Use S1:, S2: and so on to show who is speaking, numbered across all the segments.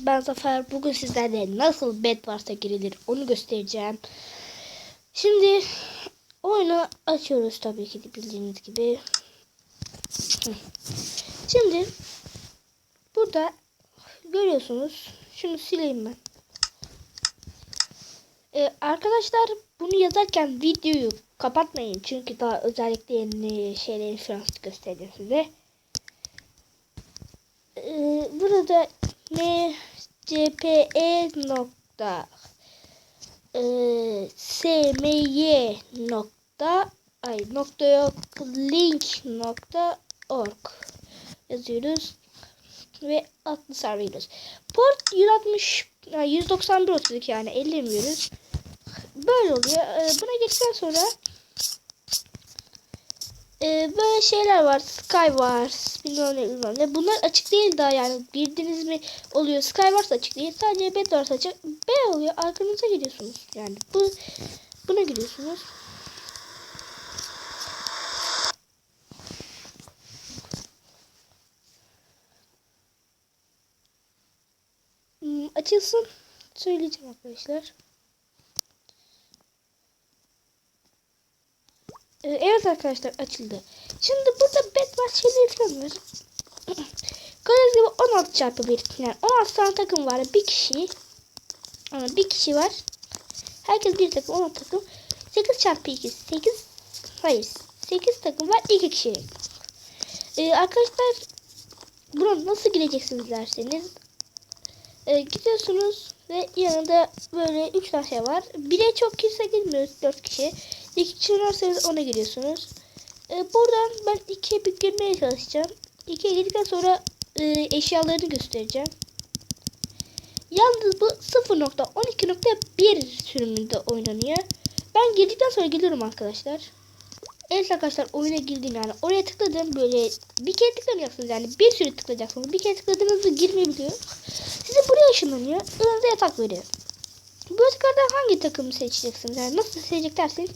S1: Ben Zafer. Bugün sizlerle nasıl Bedwars'a girilir onu göstereceğim. Şimdi oyunu açıyoruz tabii ki de bildiğiniz gibi. Şimdi burada görüyorsunuz. Şunu sileyim ben. Ee, arkadaşlar bunu yazarken videoyu kapatmayın. Çünkü daha özellikle yeni şeyleri falan göstereceğim size. Ee, burada ne cpe nokta e, smy nokta ay nokta yok link nokta org yazıyoruz ve adlı sarıyoruz. Port 160 yani 191 32 yani ellemiyoruz. Böyle oluyor. Ee, buna geçtikten sonra ee, böyle şeyler var. Sky var. Bilmem ne bilmem ne. Bunlar açık değil daha yani. Girdiniz mi oluyor. Sky varsa açık değil. Sadece bed varsa açık. B oluyor. Arkanıza gidiyorsunuz. Yani bu buna gidiyorsunuz. Hmm, açılsın. Söyleyeceğim arkadaşlar. Ee, Evet arkadaşlar açıldı. Şimdi burada bedvar şeyleri var. Gördüğünüz gibi 16 çarpı 1. Yani 16 tane takım var. Bir kişi. Ama bir kişi var. Herkes bir takım 16 takım. 8 çarpı 2. 8. Hayır. 8 takım var. 2 kişi. Ee, arkadaşlar buna nasıl gireceksiniz derseniz. Ee, gidiyorsunuz ve yanında böyle 3 tane şey var. Bire çok kimse girmiyor. 4 kişi. İki kişi ona giriyorsunuz. Ee, buradan ben ikiye bir girmeye çalışacağım. İkiye girdikten sonra e, eşyalarını göstereceğim. Yalnız bu 0.12.1 sürümünde oynanıyor. Ben girdikten sonra geliyorum arkadaşlar. Evet arkadaşlar oyuna girdim yani. Oraya tıkladım böyle bir kere tıklamayacaksınız yani. Bir sürü tıklayacaksınız. Bir kere tıkladığınızda girmeyebiliyor. Size buraya ışınlanıyor. Önünüze yatak veriyor. Bu yataklardan hangi takımı seçeceksiniz? Yani nasıl seçecek derseniz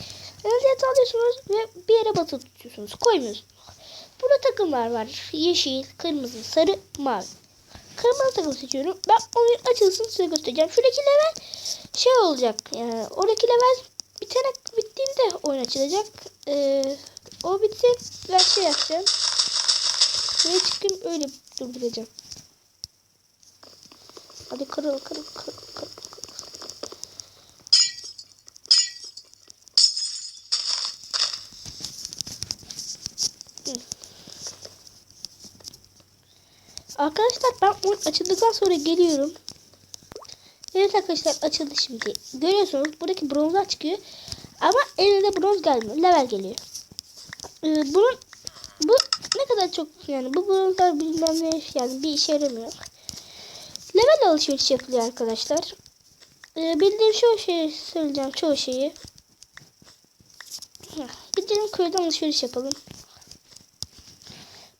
S1: Yatağı alıyorsunuz ve bir yere basılı tutuyorsunuz. Koymuyorsunuz. Burada takımlar var. Yeşil, kırmızı, sarı, mavi. Kırmızı takım seçiyorum. Ben oyun açılsın size göstereceğim. Şuradaki level şey olacak. Yani oradaki level bitene bittiğinde oyun açılacak. Ee, o bitsin ben şey yapacağım. Şuraya çıkayım öyle durduracağım. Hadi kırıl kırıl kırıl kırıl. Arkadaşlar ben oyun açıldıktan sonra geliyorum. Evet arkadaşlar açıldı şimdi. Görüyorsunuz buradaki bronzlar çıkıyor. Ama elinde bronz gelmiyor. Level geliyor. Ee, bunun bu ne kadar çok yani bu bronzlar bilmem ne yani bir işe yaramıyor. Level alışveriş yapılıyor arkadaşlar. Ee, bildiğim çoğu şeyi söyleyeceğim çoğu şeyi. Gidelim köyden alışveriş yapalım.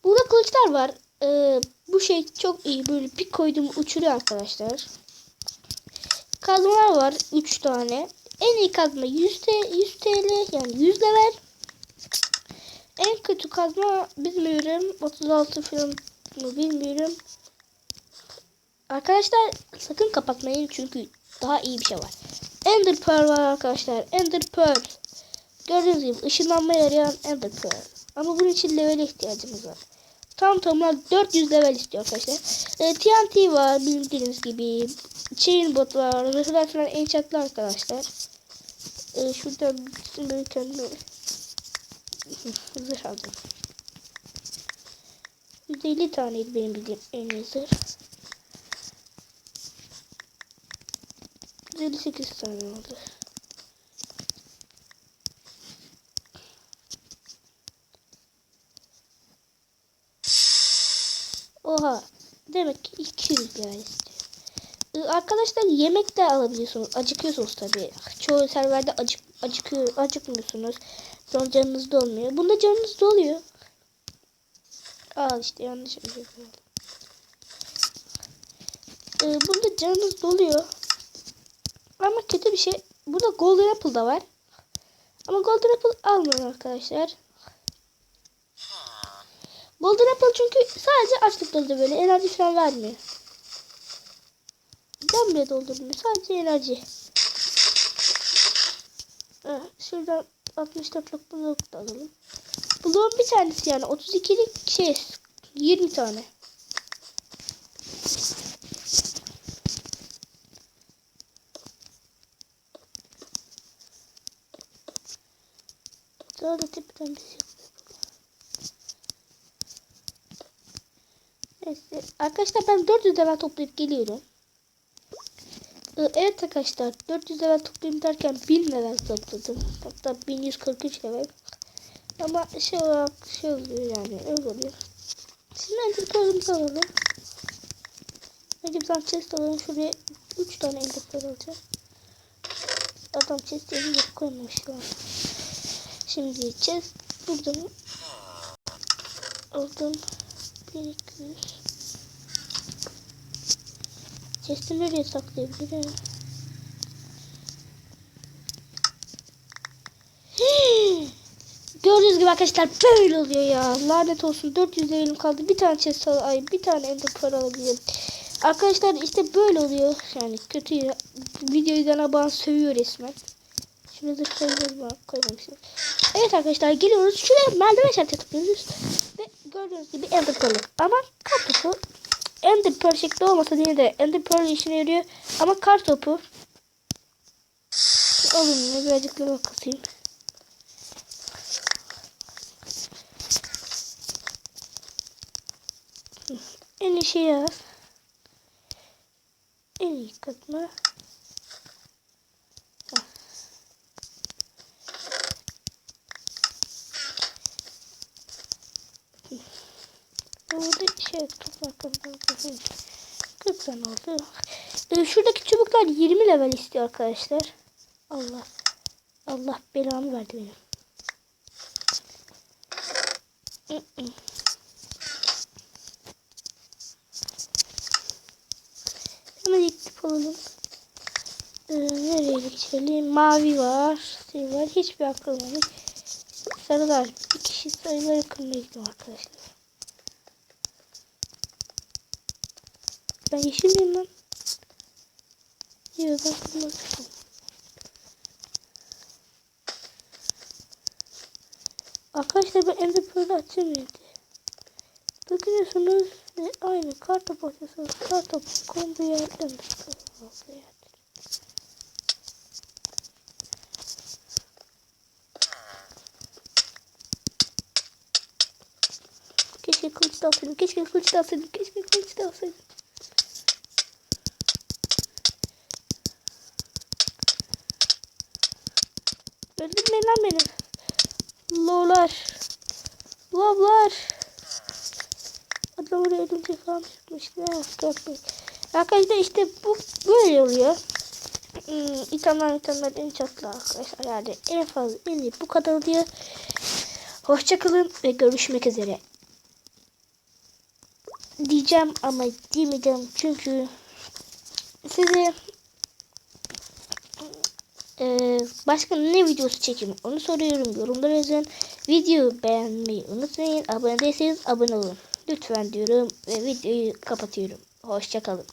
S1: Burada kılıçlar var. Ee, bu şey çok iyi. Böyle bir koydum uçuruyor arkadaşlar. Kazmalar var. 3 tane. En iyi kazma 100 TL, 100 TL yani 100 level. En kötü kazma bilmiyorum. 36 falan mı bilmiyorum. Arkadaşlar sakın kapatmayın çünkü daha iyi bir şey var. Ender Pearl var arkadaşlar. Ender Pearl. Gördüğünüz gibi ışınlanmaya yarayan Ender Pearl. Ama bunun için level'e ihtiyacımız var. Tam tamına 400 level istiyor arkadaşlar. E, TNT var bildiğiniz gibi. Chain bot var. Zırhlar falan enchantlı arkadaşlar. E, şuradan bütün böyle kendime zırh aldım. 150 taneydi benim bildiğim en iyi zırh. 158 tane oldu. Oha. Demek ki 200 lira istiyor. Arkadaşlar yemek de alabiliyorsunuz. Acıkıyorsunuz tabii. Çoğu serverde acık, acıkıyor, acıkmıyorsunuz. Sonra canınız dolmuyor. Bunda canınız doluyor. Al işte yanlış şey. Ee, bunda canınız doluyor. Ama kötü bir şey. Burada Golden Apple da var. Ama Golden Apple almayın arkadaşlar. Golden Apple çünkü sadece açlık dolu böyle enerji falan vermiyor. Can bile doldurmuyor. Sadece enerji. Şuradan 64'lük blok da alalım. Bloğun bir tanesi yani 32'lik şey 20 tane. Daha da tepeden bir şey Arkadaşlar ben 400 level toplayıp geliyorum. Ee, Evet arkadaşlar 400 level toplayayım derken 1000 level topladım. Hatta 1143 level. Ama şey olarak şey oluyor yani öyle oluyor. Şimdi ender pearl'ımızı alalım. Önce bir tane chest alalım. Şuraya 3 tane ender pearl alacağım. Adam chest yeri yok koymamış ya. Şimdi chest buradan aldım. 1200 Chest'i nereye saklayabilirim? Gördüğünüz gibi arkadaşlar böyle oluyor ya. Lanet olsun 400 levelim kaldı. Bir tane chest ay bir tane ender pearl alabilirim. Arkadaşlar işte böyle oluyor. Yani kötü ya. Video izlenen bana sövüyor resmen. Şurada da koymamışım. Evet arkadaşlar geliyoruz. Şuraya merdiven şartı tıklıyoruz. Gördüğünüz gibi ender pearl. Ama kar topu ender pearl şekli olmasa yine de ender pearl işine yarıyor. Ama kar topu alın birazcık da kasayım. En iyi şey yaz. En iyi katma. Burada şey topraklarından 40 tane oldu. Şuradaki çubuklar 20 level istiyor arkadaşlar. Allah. Allah belamı verdi benim. Hemen ilk alalım. Ee, nereye geçelim? Mavi var. Şey var. Hiçbir akıl yok. Sarılar. Bir kişi sarıları kırmaya gidiyor arkadaşlar. Ben yeşil miyim lan? Yok ben kırmızı. Arkadaşlar ben Ender Pearl'ı açamıyorum. Bakıyorsunuz ve aynı kartopu atıyorsunuz. Kartopu konduğu yer Ender Pearl olduğu yer. Keşke kılıç da alsaydım. Keşke kılıç da alsaydım. Keşke kılıç da alsaydım. Öldürmeyin lan beni. Lowlar. Lowlar. Adam oraya ödünce falan çıkmış. Ne yaptı? Arkadaşlar işte bu böyle oluyor. Hmm, İthamlar ithamlar en çatlı arkadaşlar. Yani en fazla en iyi bu kadar oluyor. Hoşçakalın ve görüşmek üzere. Diyeceğim ama demeyeceğim çünkü size ee, başka ne videosu çekeyim onu soruyorum. Yorumlara yazın. Videoyu beğenmeyi unutmayın. Abone değilseniz abone olun. Lütfen diyorum ve videoyu kapatıyorum. Hoşçakalın.